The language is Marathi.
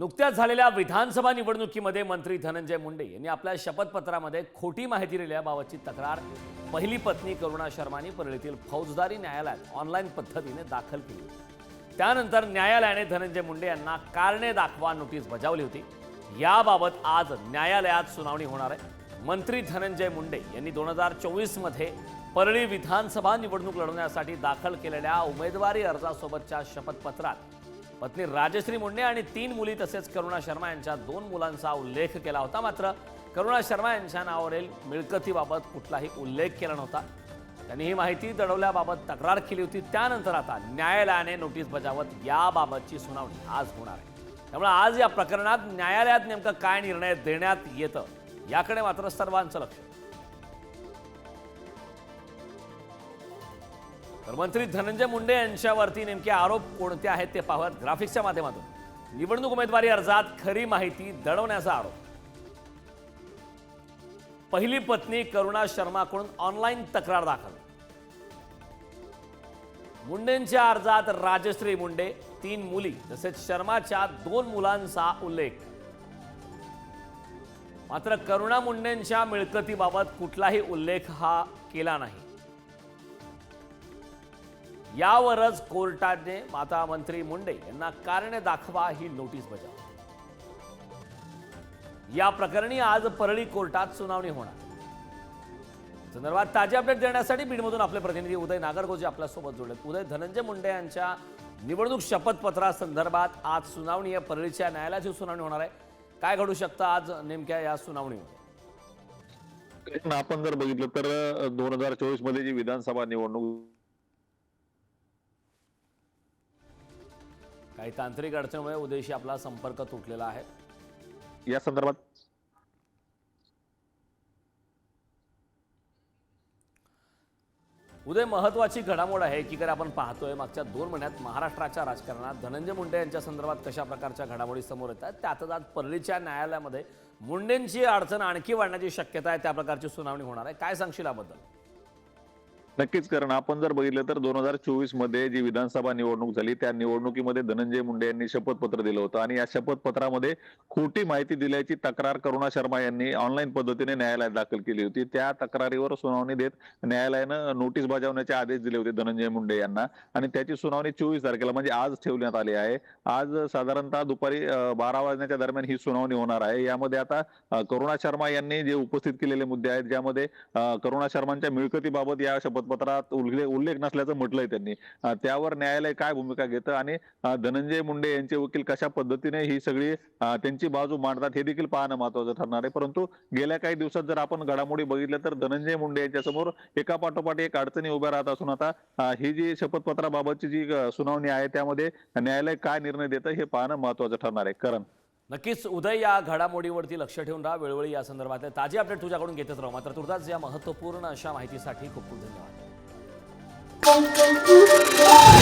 नुकत्याच झालेल्या विधानसभा निवडणुकीमध्ये मंत्री धनंजय मुंडे यांनी आपल्या शपथपत्रामध्ये खोटी माहिती दिल्याबाबतची तक्रार पहिली पत्नी करुणा शर्मानी परळीतील फौजदारी न्यायालयात ऑनलाईन पद्धतीने दाखल केली. होती त्यानंतर न्यायालयाने धनंजय मुंडे यांना कारणे दाखवा नोटीस बजावली होती. याबाबत आज न्यायालयात सुनावणी होणार आहे. मंत्री धनंजय मुंडे यांनी दोन हजार चोवीसमध्ये परळी विधानसभा निवडणूक लढवण्यासाठी दाखल केलेल्या उमेदवारी अर्जासोबतच्या शपथपत्रात पत्नी राजश्री मुंडे आणि तीन मुली तसेच करुणा शर्मा यांच्या दोन मुलांचा उल्लेख केला होता. मात्र करुणा शर्मा यांच्या नावावरील मिळकतीबाबत कुठलाही उल्लेख केला नव्हता. त्यांनी ही माहिती दडवल्याबाबत तक्रार केली होती. त्यानंतर आता न्यायालयाने नोटीस बजावत याबाबतची सुनावणी आज होणार आहे. त्यामुळे आज या प्रकरणात न्यायालयात नेमकं काय निर्णय देण्यात येतं याकडे मात्र सर्वांचं लक्ष. तर मंत्री धनंजय मुंडे यांच्यावरती नेमके आरोप कोणते आहेत ते पाहत ग्राफिक्सच्या माध्यमातून. निवडणूक उमेदवारी अर्जात खरी माहिती दडवण्याचा आरोप. पहिली पत्नी करुणा शर्माकडून ऑनलाईन तक्रार दाखल. मुंडेंच्या अर्जात राजश्री मुंडे तीन मुली तसेच शर्माच्या दोन मुलांचा उल्लेख. मात्र करुणा मुंडेंच्या मिळकतीबाबत कुठलाही उल्लेख हा केला नाही. यावरच कोर्टाने माता मंत्री मुंडे यांना कारणे दाखवा ही नोटीस बजावली. या प्रकरणी आज परळी कोर्टात सुनावणी होणार. संदर्भात ताजे अपडेट देण्यासाठी बीडमधून आपले प्रतिनिधी उदय नागरगोजे आपल्यासोबत जोडले उदय धनंजय मुंडे यांच्या निवडणूक शपथपत्रासंदर्भात आज सुनावणी या परळीच्या न्यायालयाची सुनावणी होणार आहे. काय घडू शकतं आज नेमक्या या सुनावणीमध्ये? आपण जर बघितलं तर दोन हजार चोवीसमध्ये जी विधानसभा निवडणूक काही तांत्रिक अडचणीमुळे उदयशी आपला संपर्क तुटलेला आहे. या संदर्भात उदय महत्वाची घडामोड आहे. की आपण पाहतोय मागच्या दोन महिन्यात महाराष्ट्राच्या राजकारणात धनंजय मुंडे यांच्या संदर्भात कशा प्रकारच्या घडामोडी समोर येतात त्यातच आज परळीच्या न्यायालयामध्ये मुंडेंची अडचण आणखी वाढण्याची शक्यता आहे. त्या प्रकारची सुनावणी होणार आहे. काय सांगशील याबद्दल? नक्कीच कारण आपण जर बघितलं तर दोन हजार चोवीसमध्ये जी विधानसभा निवडणूक झाली त्या निवडणुकीमध्ये धनंजय मुंडे यांनी शपथपत्र दिलं होतं. आणि या शपथपत्रामध्ये खोटी माहिती दिल्याची तक्रार करुणा शर्मा यांनी ऑनलाईन पद्धतीने न्यायालयात दाखल केली होती. त्या तक्रारीवर सुनावणी देत न्यायालयानं नोटीस बजावण्याचे आदेश दिले होते धनंजय मुंडे यांना. आणि त्याची सुनावणी चोवीस तारखेला म्हणजे आज ठेवण्यात आली आहे. आज साधारणतः दुपारी बारा वाजण्याच्या दरम्यान ही सुनावणी होणार आहे. यामध्ये आता करुणा शर्मा यांनी जे उपस्थित केलेले मुद्दे आहेत ज्यामध्ये करुणा शर्मांच्या मिळकतीबाबत या शपथ शपथपत्रात उल्लेख उल्लेख नसल्याचं म्हटलंय त्यांनी. त्यावर न्यायालय काय भूमिका घेतं आणि धनंजय मुंडे यांचे वकील कशा पद्धतीने ही सगळी त्यांची बाजू मांडतात हे देखील पाहणं महत्वाचं ठरणार आहे. परंतु गेल्या काही दिवसात जर आपण घडामोडी बघितल्या तर धनंजय मुंडे यांच्या समोर एका पाठोपाठ एक अडचणी उभ्या राहत असून आता ही जी शपथपत्राबाबतची जी सुनावणी आहे त्यामध्ये न्यायालय काय निर्णय देतं हे पाहणं महत्वाचं ठरणार आहे. कारण. नक्कीच उदय या घडामोडीवरती लक्ष ठेवून राहा. वेळोवेळी या संदर्भातले ताजे अपडेट तुझ्याकडून घेतच राहू. मात्र तुर्ताच या महत्त्वपूर्ण अशा माहितीसाठी खूप खूप धन्यवाद. Boom, boom, boom.